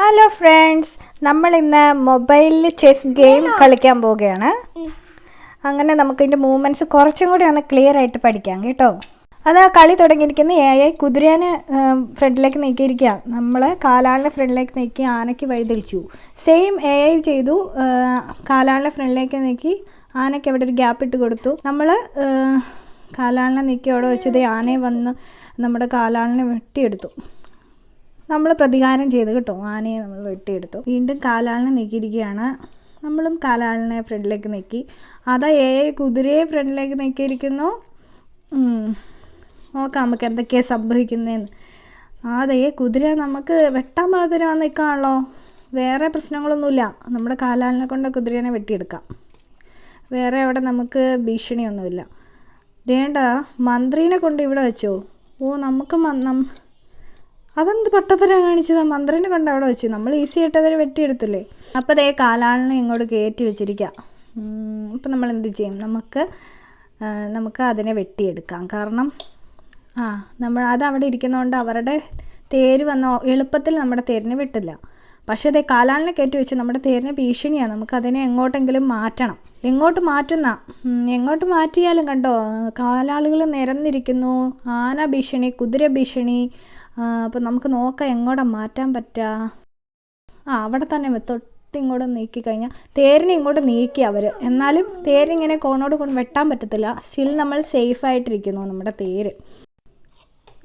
Hello friends നമ്മൾ ഇന്ന് മൊബൈലിൽ ചെസ് ഗെയിം കളിക്കാൻ പോവുകയാണ്. അങ്ങനെ നമുക്ക് ഇതിന്റെ മൂവ്മെന്റ്സ് കുറച്ചും കൂടി ഒന്ന് ക്ലിയർ ആയിട്ട് പഠിക്കാം കേട്ടോ? അത് ആ കളി തുടങ്ങിയിരിക്കുന്ന എ ഐ കുതിരേനെ ഫ്രണ്ടിലേക്ക് നീക്കിയിരിക്കുക നമ്മൾ കാലാളിനെ ഫ്രണ്ടിലേക്ക് നീക്കി ആനയ്ക്ക് വഴിതെളിച്ചു. സെയിം എ ഐ ചെയ്തു. കാലാളിനെ ഫ്രണ്ടിലേക്ക് നീക്കി ആനയ്ക്ക് അവിടെ ഒരു ഗ്യാപ്പ് ഇട്ട് കൊടുത്തു. നമ്മൾ കാലാളിനെ നീക്കി അവിടെ വെച്ചത് ആനയെ വന്ന് നമ്മുടെ കാലാളിനെ വെട്ടിയെടുത്തു. നമ്മൾ പ്രതികാരം ചെയ്ത് കിട്ടും. ആനയെ നമ്മൾ വെട്ടിയെടുത്തു. വീണ്ടും കാലാളിനെ നീക്കിയിരിക്കുകയാണ്. നമ്മളും കാലാളിനെ ഫ്രണ്ടിലേക്ക് നീക്കി. അതാ ഏ കുതിരയെ ഫ്രണ്ടിലേക്ക് നീക്കിയിരിക്കുന്നു. നോക്കാം നമുക്ക് എന്തൊക്കെയാണ് സംഭവിക്കുന്നതെന്ന് അതെ കുതിര നമുക്ക് വെട്ടാൻ പാകത്തിന് വന്ന് നിൽക്കാണല്ലോ. വേറെ പ്രശ്നങ്ങളൊന്നുമില്ല. നമ്മുടെ കാലാളിനെ കൊണ്ട് കുതിരേനെ വെട്ടിയെടുക്കാം. വേറെ അവിടെ നമുക്ക് ഭീഷണിയൊന്നുമില്ല. വേണ്ട മന്ത്രീനെ കൊണ്ട് ഇവിടെ വെച്ചോ? ഓ നമുക്ക് അതെന്ത് പട്ടത്തരം കാണിച്ചതാ? മന്ത്രിനെ കണ്ട അവിടെ വെച്ച്. നമ്മൾ ഈസി ആയിട്ട് അതിന് വെട്ടിയെടുത്തില്ലേ? അപ്പോൾ അതേ കാലാളിനെ ഇങ്ങോട്ട് കയറ്റി വെച്ചിരിക്കാം. അപ്പം നമ്മൾ എന്ത് ചെയ്യും? നമുക്ക് നമുക്ക് അതിനെ വെട്ടിയെടുക്കാം. കാരണം ആ നമ്മൾ അത് അവിടെ ഇരിക്കുന്നതുകൊണ്ട് അവരുടെ തേര് വന്ന എളുപ്പത്തിൽ നമ്മുടെ തേരിനെ വെട്ടില്ല. പക്ഷേ അതേ കാലാളിനെ കയറ്റി വെച്ച് നമ്മുടെ തേരിന് ഭീഷണിയാണ് നമുക്ക് അതിനെ എങ്ങോട്ടെങ്കിലും മാറ്റണം. എങ്ങോട്ട് മാറ്റുന്ന? എങ്ങോട്ട് മാറ്റിയാലും കണ്ടോ കാലാളുകൾ നിരന്നിരിക്കുന്നു. ആന ഭീഷണി കുതിര ഭീഷണി അപ്പം നമുക്ക് നോക്കാം എങ്ങോട്ടാ മാറ്റാൻ പറ്റുക ആ അവിടെ തന്നെ തൊട്ട് ഇങ്ങോട്ട് നീക്കി കഴിഞ്ഞാൽ തേരിനെ ഇങ്ങോട്ട് നീക്കി അവർ എന്നാലും തേരിങ്ങനെ കോണോട് കൊണ്ട് വെട്ടാൻ പറ്റത്തില്ല. സ്റ്റിൽ നമ്മൾ സേഫ് ആയിട്ടിരിക്കുന്നു നമ്മുടെ തേര്.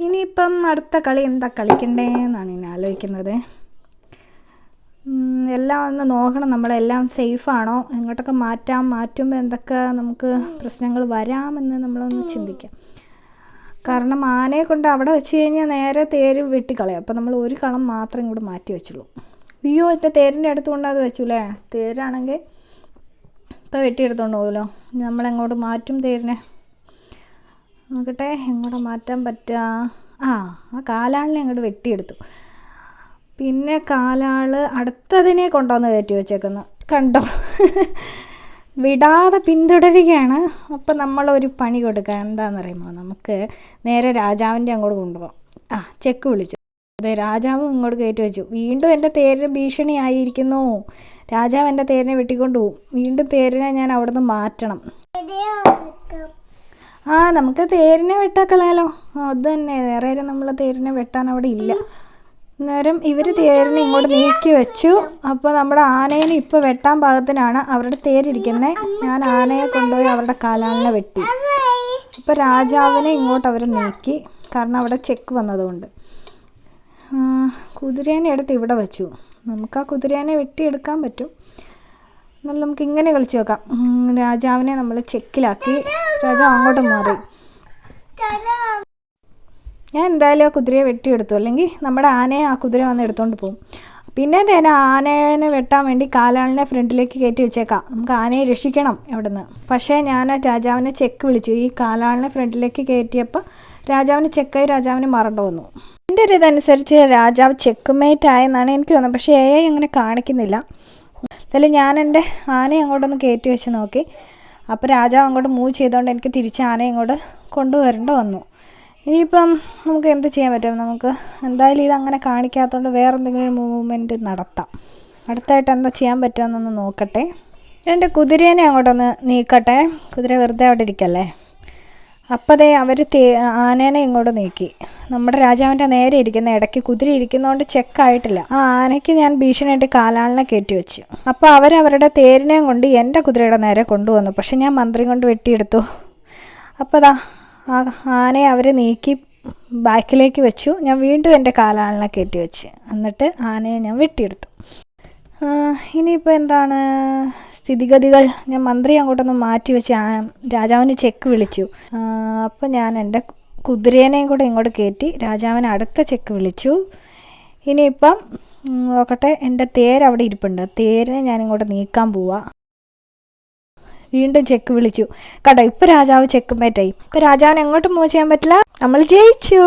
ഇനിയിപ്പം അടുത്ത കളി എന്താ കളിക്കണ്ടേന്നാണ് ഇനി ആലോചിക്കുന്നത്. എല്ലാം ഒന്ന് നോക്കണം. നമ്മളെല്ലാം സേഫാണോ എങ്ങോട്ടൊക്കെ മാറ്റാം? മാറ്റുമ്പോൾ എന്തൊക്കെ നമുക്ക് പ്രശ്നങ്ങൾ വരാമെന്ന് നമ്മളൊന്ന് ചിന്തിക്കാം. കാരണം ആനയെ കൊണ്ട് അവിടെ വെച്ച് കഴിഞ്ഞാൽ നേരെ തേര് വെട്ടിക്കളയാം. അപ്പോൾ നമ്മൾ ഒരു കളം മാത്രം ഇങ്ങോട്ട് മാറ്റി വെച്ചുള്ളൂ. അയ്യോ എന്റെ തേരിന്റെ അടുത്ത് കൊണ്ട് അത് വെച്ചു അല്ലേ തേരാണെങ്കിൽ ഇപ്പോൾ വെട്ടിയെടുത്തോണ്ട് പോകുമല്ലോ നമ്മളെങ്ങോട്ട് മാറ്റും തേരിനെ? നോക്കട്ടെ എങ്ങോട്ട് മാറ്റാൻ പറ്റുക ആ ആ കാലാളിനെ അങ്ങോട്ട് വെട്ടിയെടുത്തു. പിന്നെ കാലാൾ അടുത്തതിനെ കൊണ്ടുവന്ന് കയറ്റി വെച്ചേക്കുന്നു. കണ്ടോ? വിടാതെ പിന്തുടരുകയാണ്. അപ്പം നമ്മളൊരു പണി കൊടുക്കുക എന്താണെന്നറിയുമോ നമുക്ക് നേരെ രാജാവിന്റെ അങ്ങോട്ട് കൊണ്ടുപോകാം ആ ചെക്ക് വിളിച്ചു. അതെ രാജാവ് ഇങ്ങോട്ട് കയറ്റി വെച്ചു. വീണ്ടും എന്റെ തേരിന് ഭീഷണിയായിരിക്കുന്നു. രാജാവ് എന്റെ തേരിനെ വെട്ടിക്കൊണ്ട് പോകും വീണ്ടും തേരിനെ ഞാൻ അവിടുന്ന് മാറ്റണം. ആ നമുക്ക് തേരിനെ വെട്ടാക്കളയാലോ അത് തന്നെ. വേറെ ആരും നമ്മൾ തേരിനെ വെട്ടാൻ അവിടെ ഇല്ല. അന്നേരം ഇവർ തേരിനെ ഇങ്ങോട്ട് നീക്കി വെച്ചു. അപ്പോൾ നമ്മുടെ ആനേനെ ഇപ്പോൾ വെട്ടാൻ പാകത്തിനാണ് അവരുടെ തേരിരിക്കുന്നത് ഞാൻ ആനയെ കൊണ്ടുപോയി അവരുടെ കാലാലിനെ വെട്ടി. ഇപ്പോൾ രാജാവിനെ ഇങ്ങോട്ട് അവർ നീക്കി. കാരണം അവിടെ ചെക്ക് വന്നതുകൊണ്ട്. കുതിരേനെ എടുത്ത് ഇവിടെ വെച്ചു. നമുക്ക് ആ കുതിരേനെ വെട്ടിയെടുക്കാൻ പറ്റും. എന്നാലും നമുക്ക് ഇങ്ങനെ കളിച്ച് നോക്കാം. രാജാവിനെ നമ്മൾ ചെക്കിലാക്കി. രാജാവ് അങ്ങോട്ട് മാറി. ഞാൻ എന്തായാലും ആ കുതിരയെ വെട്ടിയെടുത്തു. അല്ലെങ്കിൽ നമ്മുടെ ആനയെ ആ കുതിര വന്ന് എടുത്തുകൊണ്ട് പോകും. പിന്നെ തന്നെ ആനേനെ വെട്ടാൻ വേണ്ടി കാലാളിനെ ഫ്രണ്ടിലേക്ക് കയറ്റി വെച്ചേക്കാം. നമുക്ക് ആനയെ രക്ഷിക്കണം അവിടുന്ന്. പക്ഷേ ഞാൻ രാജാവിനെ ചെക്ക് വിളിച്ചു. ഈ കാലാളിനെ ഫ്രണ്ടിലേക്ക് കയറ്റിയപ്പോൾ രാജാവിന് ചെക്കായി രാജാവിന് മറണ്ടു വന്നു. എന്റെ ഒരു ഇതനുസരിച്ച് രാജാവ് ചെക്ക് മേറ്റ് ആയെന്നാണ് എനിക്ക് തോന്നുന്നത്. പക്ഷേ എ ഐ അങ്ങനെ കാണിക്കുന്നില്ല. എന്തായാലും ഞാൻ എന്റെ ആനയെ അങ്ങോട്ടൊന്ന് കയറ്റി വെച്ച് നോക്കി. അപ്പോൾ രാജാവ് അങ്ങോട്ട് മൂവ് ചെയ്തുകൊണ്ട് എനിക്ക് തിരിച്ച് ആനയെ ഇങ്ങോട്ട് കൊണ്ടുവരേണ്ട വന്നു. ഇനിയിപ്പം നമുക്ക് എന്ത് ചെയ്യാൻ പറ്റും? നമുക്ക് എന്തായാലും ഇതങ്ങനെ കാണിക്കാത്തതുകൊണ്ട് വേറെ എന്തെങ്കിലും മൂവ്മെന്റ് നടത്താം. അടുത്തായിട്ട് എന്താ ചെയ്യാൻ പറ്റുമെന്നൊന്ന് നോക്കട്ടെ. എന്റെ കുതിരേനെ അങ്ങോട്ടൊന്ന് നീക്കട്ടെ. കുതിര വെറുതെ അവിടെ ഇരിക്കല്ലേ? അപ്പതേ അവർ തേ ആനേനെ ഇങ്ങോട്ട് നീക്കി. നമ്മുടെ രാജാവിന്റെ നേരെ ഇരിക്കുന്ന ഇടയ്ക്ക് കുതിര ഇരിക്കുന്നതുകൊണ്ട് ചെക്കായിട്ടില്ല ആ ആനയ്ക്ക് ഞാൻ ഭീഷണിയായിട്ട് കാലാളിനെ കയറ്റി വെച്ചു അപ്പോൾ അവരവരുടെ തേരിനെയും കൊണ്ട് എന്റെ കുതിരയുടെ നേരെ കൊണ്ടുവന്നു. പക്ഷെ ഞാൻ മന്ത്രി കൊണ്ട് വെട്ടിയെടുത്തു. അപ്പോൾ ദാ ആ ആനയെ അവർ നീക്കി ബാക്കിലേക്ക് വെച്ചു. ഞാൻ വീണ്ടും എന്റെ കാലാളിനെ കയറ്റി വെച്ച്. എന്നിട്ട് ആനയെ ഞാൻ വെട്ടിയെടുത്തു. ഇനിയിപ്പോൾ എന്താണ്? സ്ഥിതിഗതികൾ. ഞാൻ മന്ത്രി അങ്ങോട്ടൊന്ന് മാറ്റി വെച്ച് രാജാവിന് ചെക്ക് വിളിച്ചു. അപ്പോൾ ഞാൻ എന്റെ കുതിരേനെയും കൂടെ ഇങ്ങോട്ട് കയറ്റി രാജാവിന് അടുത്ത ചെക്ക് വിളിച്ചു. ഇനിയിപ്പം നോക്കട്ടെ എന്റെ തേര് അവിടെ ഇരിപ്പുണ്ട്. തേരിനെ ഞാനിങ്ങോട്ട് നീക്കാൻ പോവാ. വീണ്ടും ചെക്ക് വിളിച്ചു. കേട്ടോ ഇപ്പൊ രാജാവ് ചെക്ക് മേറ്റായി. ഇപ്പൊ രാജാവിന് എങ്ങോട്ടും മൂവ് ചെയ്യാൻ പറ്റില്ല. നമ്മൾ ജയിച്ചു.